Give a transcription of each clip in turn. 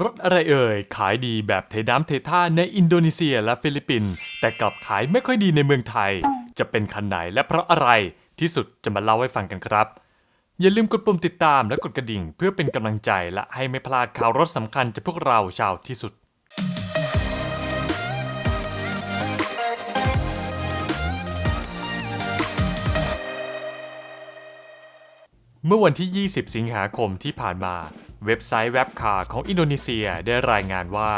รถอะไรเอ่ย ขายดีแบบเทน้ำเทท่าในอินโดนีเซียและฟิลิปปินส์แต่กลับขายไม่ค่อยดีในเมืองไทย จะเป็นคันไหนและเพราะอะไรที่สุดจะมาเล่าให้ฟังกันครับ อย่าลืมกดปุ่มติดตามและกดกระดิ่ง เพื่อเป็นกำลังใจและให้ไม่พลาดข่าวรถสำคัญจากพวกเราชาวที่สุดเมื่อวันที่ 20 สิงหาคมที่ผ่านมา เว็บไซต์เว็บคาร์ของอินโดนีเซียได้รายงานว่า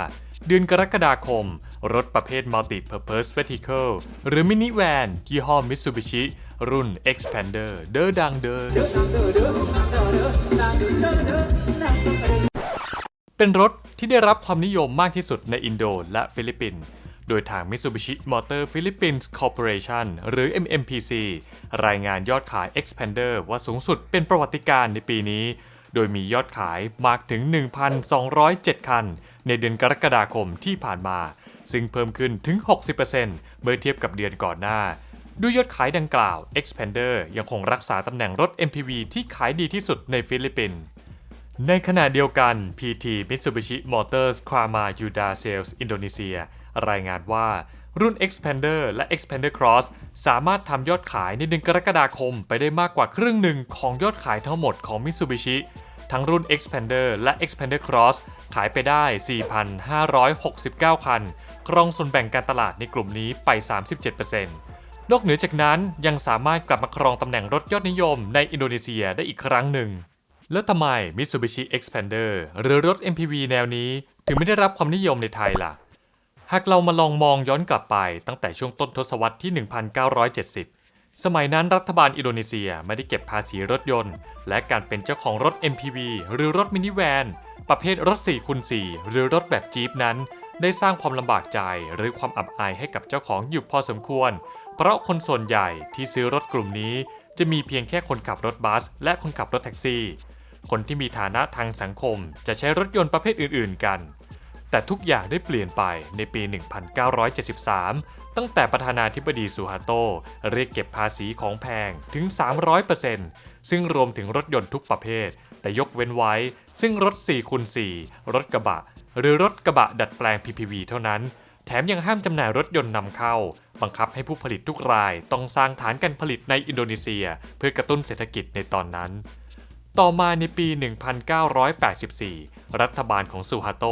เดือนกรกฎาคม รถประเภท Multi-Purpose Vehicle หรือมินิแวนยี่ห้อ Mitsubishi รุ่น Expander เดอดังเดอเป็นรถที่ได้รับความนิยมมากที่สุดในอินโดและฟิลิปปินส์โดยทาง Mitsubishi Motor Philippines Corporation หรือ MMPC รายงานยอดขาย Expander ว่าสูงสุดเป็นประวัติการณ์ในปีนี้ โดยมียอดขายมากถึง 1,207 คัน ในเดือนกรกฎาคมที่ผ่านมา ซึ่งเพิ่มขึ้นถึง 60%เมื่อเทียบกับเดือนก่อนหน้า ด้วยยอดขายดังกล่าว Expander ยังคงรักษาตำแหน่งรถ MPV ที่ขายดีที่สุดในฟิลิปปินส์ในขณะเดียวกัน PT Mitsubishi Motors Krama Yuda Sales Indonesia รายงานว่า รุ่น Expander และ Expander Cross สามารถทำยอดขายในเดือนกรกฎาคมไปได้มากกว่าครึ่งหนึ่งของยอดขายทั้งหมดของ Mitsubishi ทั้งรุ่น Expander และ Expander Cross ขายไปได้ 4,569 คัน ครองส่วนแบ่งการตลาดในกลุ่มนี้ไป 37%นอกเหนือจากนั้นยังสามารถกลับมาครองตำแหน่งรถยอดนิยมในอินโดนีเซียได้อีกครั้งหนึ่ง แล้วทำไม Mitsubishi Expander หรือรถ MPV แนวนี้ ถึงไม่ได้รับความนิยมในไทยล่ะ หากเรามาลองมองย้อนกลับไปตั้งแต่ช่วงต้นทศวรรษที่ 1970 สมัยนั้นรัฐบาลอินโดนีเซียไม่ได้เก็บภาษีรถยนต์ และการเป็นเจ้าของรถ MPV หรือรถมินิแวน ประเภทรถ4คูณ4หรือรถแบบจี๊ปนั้น ได้สร้างความลำบากใจหรือความอับอายให้กับเจ้าของอยู่พอสมควร เพราะคนส่วนใหญ่ที่ซื้อรถกลุ่มนี้ จะมีเพียงแค่คนขับรถบัส และคนขับรถแท็กซี่ คนที่มีฐานะทางสังคม จะใช้รถยนต์ประเภทอื่น ๆ กัน แต่ทุกอย่างได้เปลี่ยนไปในปี 1973 ตั้งแต่ประธานาธิบดีซูฮาโตเรียกเก็บภาษีของแพงถึง 300%ซึ่งรวมถึงรถยนต์ทุกประเภท แต่ยกเว้นไว้ ซึ่งรถ4คูณ4รถกระบะ หรือรถกระบะดัดแปลง PPV เท่านั้น แถมยังห้ามจำหน่ายรถยนต์นำเข้า บังคับให้ผู้ผลิตทุกรายต้องสร้างฐานการผลิตในอินโดนีเซีย เพื่อกระตุ้นเศรษฐกิจในตอนนั้น ต่อมาในปี 1984 รัฐบาลของซูฮาโต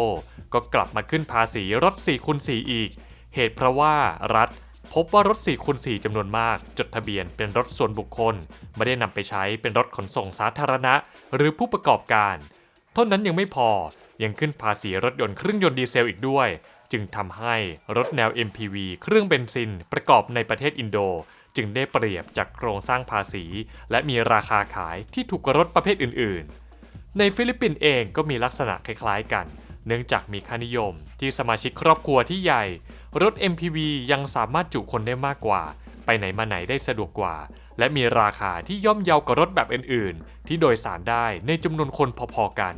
ก็กลับมาขึ้นภาษีรถ4คูณ4อีก เหตุเพราะว่ารัฐพบว่ารถ4คูณ4จำนวนมาก จดทะเบียนเป็นรถส่วนบุคคล ไม่ได้นำไปใช้เป็นรถขนส่งสาธารณะ หรือผู้ประกอบการ เท่านั้นยังไม่พอยังขึ้นภาษีรถยนต์เครื่องยนต์ดีเซลอีกด้วย จึงทำให้รถแนว MPV เครื่องเบนซิน ประกอบในประเทศอินโด จึงได้เปรียบจากโครงสร้างภาษี และมีราคาขายที่ถูกกว่ารถประเภทอื่น ๆ ในฟิลิปปินส์เองก็มีลักษณะคล้าย ๆ กัน เนื่องจากมีค่านิยม ที่สมาชิกครอบครัวที่ใหญ่ รถ MPV ยังสามารถจุคนได้มากกว่า ไปไหนมาไหนได้สะดวกกว่า และมีราคาที่ย่อมเยาวกว่ารถแบบอื่นๆ ที่โดยสารได้ในจำนวนคนพอๆกัน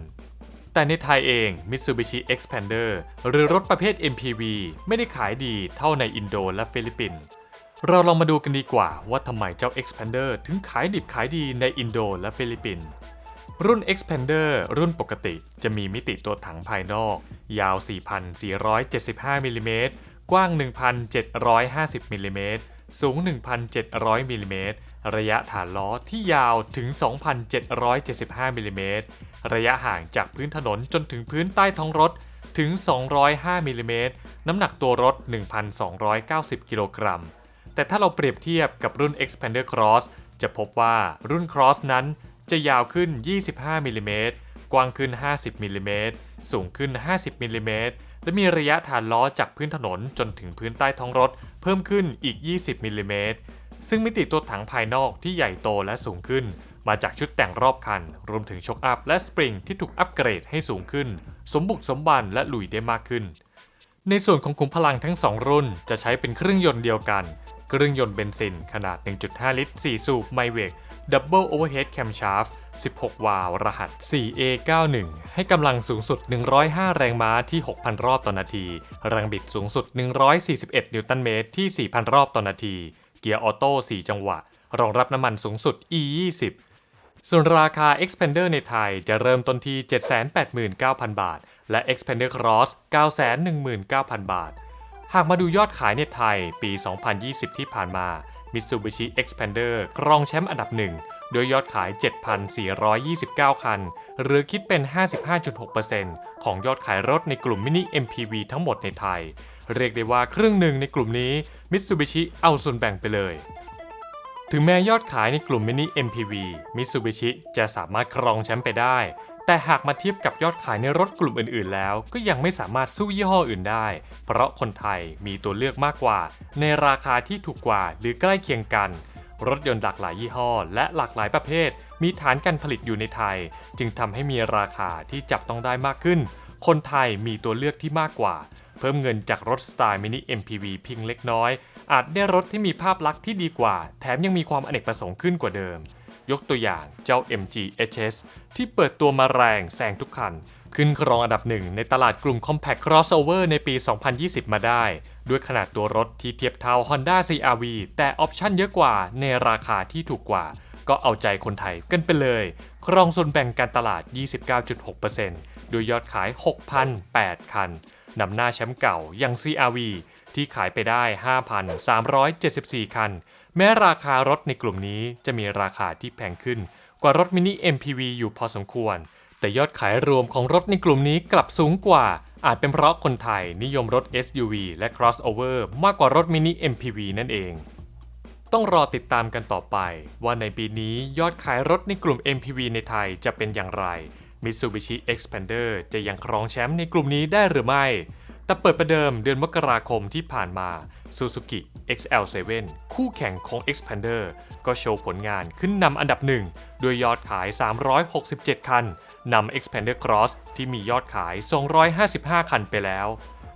แต่ในไทยเอง Mitsubishi Expander หรือรถประเภท MPV ไม่ได้ขายดีเท่าในอินโดและฟิลิปปินส์เราลองมาดูกันดีกว่าว่าทำไมเจ้า Expander ถึงขายดิบขายดีในอินโดและฟิลิปปินส์ รุ่น Expander รุ่นปกติจะมีมิติตัวถังภายนอก ยาว 4,475มิลลิเมตรกว้าง 1,750มิลลิเมตรสูง 1,700มิลลิเมตรระยะฐานล้อที่ยาวถึง 2,775มิลลิเมตรระยะห่างจากพื้นถนนจนถึงพื้นใต้ท้องรถถึง 205มิลลิเมตรน้ำหนักตัวรถ 1,290 กิโลกรัม แต่ถ้าเราเปรียบเทียบกับรุ่น Expander Cross จะพบว่ารุ่น Cross นั้น จะยาวขึ้น 25มิลลิเมตรกว้างขึ้น 50มิลลิเมตรสูงขึ้น 50มิลลิเมตรและมีระยะฐานล้อจากพื้นถนนจนถึงพื้นใต้ท้องรถ เพิ่มขึ้นอีก 20มิลลิเมตรซึ่งมิติตัวถังภายนอกที่ใหญ่โตและสูงขึ้น มาจากชุดแต่งรอบคัน รวมถึงช็อคอัพและสปริงที่ถูกอัปเกรดให้สูงขึ้น สมบุกสมบันและลุยได้มากขึ้น ในส่วนของขุมพลังทั้ง 2 รุ่น จะใช้เป็นเครื่องยนต์เดียวกัน เครื่องยนต์เบนซินขนาด 1.5 ลิตร 4 สูบไมเวก Double Overhead Camshaft 16 วาล์วรหัส 4A91 ให้กำลังสูงสุด 105 แรงม้าที่ 6,000 รอบต่อนาที แรงบิดสูงสุด 141 นิวตันเมตรที่ 4,000 รอบต่อนาที เกียร์ออโต้ 4 จังหวะ รองรับน้ำมันสูงสุด E20 ส่วนราคา Expander ในไทยจะเริ่มต้นที่ 789,000 บาท และ Expander Cross 919,000 บาท หากมาดูยอดขายในไทยปี 2020 ที่ผ่านมา Mitsubishi Xpander ครองแชมป์อันดับหนึ่งโดยยอดขาย 7,429 คัน หรือคิดเป็น 55.6%ของยอดขายรถในกลุ่มมินิ MPV ทั้งหมดในไทย เรียกได้ว่าครึ่งหนึ่งในกลุ่มนี้ Mitsubishi เอาส่วนแบ่งไปเลย ถึงแม้ยอดขายในกลุ่มมินิ MPV Mitsubishi จะสามารถครองแชมป์ไปได้ แต่หากมาเทียบกับยอดขายในรถกลุ่มอื่นๆ แล้ว ก็ยังไม่สามารถสู้ยี่ห้ออื่นได้ เพราะคนไทยมีตัวเลือกมากกว่า ในราคาที่ถูกกว่าหรือใกล้เคียงกัน รถยนต์หลากหลายยี่ห้อ และหลากหลายประเภท มีฐานการผลิตอยู่ในไทย จึงทำให้มีราคาที่จับต้องได้มากขึ้น คนไทยมีตัวเลือกที่มากกว่า เพิ่มเงินจากรถสไตล์มินิ MPV เพียงเล็กน้อย อาจได้รถที่มีภาพลักษณ์ที่ดีกว่า แถมยังมีความอเนกประสงค์ขึ้นกว่าเดิม ยกตัวอย่างเจ้า MG HS ที่เปิดตัวมาแรงแซงทุกคัน ขึ้นครองอันดับหนึ่งในตลาดกลุ่ม Compact Crossover ในปี 2020 มาได้ ด้วยขนาดตัวรถที่เทียบเท่า Honda CR-V แต่ออปชั่นเยอะกว่าในราคาที่ถูกกว่า ก็เอาใจคนไทยกันไปเลย ครองส่วนแบ่งการตลาด 29.6%โดยยอดขาย 6,008 คันนำหน้าแชมป์เก่าอย่าง CRV ที่ขายไปได้ 5,374 คัน แม้ราคารถในกลุ่มนี้จะมีราคาที่แพงขึ้น กว่ารถมินิ MPV อยู่พอสมควร แต่ยอดขายรวมของรถในกลุ่มนี้กลับสูงกว่า อาจเป็นเพราะคนไทยนิยมรถ SUV และ crossover มากกว่ารถมินิ MPV นั่นเอง ต้องรอติดตามกันต่อไป ว่าในปีนี้ยอดขายรถในกลุ่ม MPV ในไทยจะเป็นอย่างไร Mitsubishi Expander จะยังครองแชมป์ในกลุ่มนี้ได้หรือไม่ แต่เปิดประเดิมเดือนมกราคมที่ผ่านมา Suzuki XL7 คู่แข่งของ Expander ก็โชว์ผลงานขึ้นนำอันดับหนึ่งด้วยยอดขาย 367 คันนำ Expander Cross ที่มียอดขาย 255 คันไปแล้ว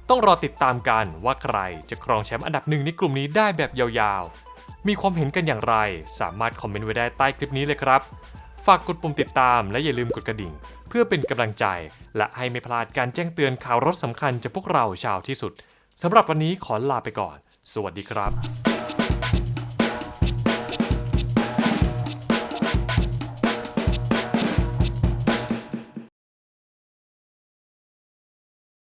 ต้องรอติดตามกันว่าใครจะครองแชมป์อันดับหนึ่งในกลุ่มนี้ได้แบบยาวๆ มีความเห็นกันอย่างไร สามารถคอมเมนต์ไว้ได้ใต้คลิปนี้เลยครับ ฝากกดปุ่มติดตามและอย่าลืมกดกระดิ่ง เพื่อเป็นกำลังใจ และให้ไม่พลาดการแจ้งเตือนข่าวรถสำคัญจากพวกเราชาวที่สุดสำหรับวันนี้ขอลาไปก่อน สวัสดีครับ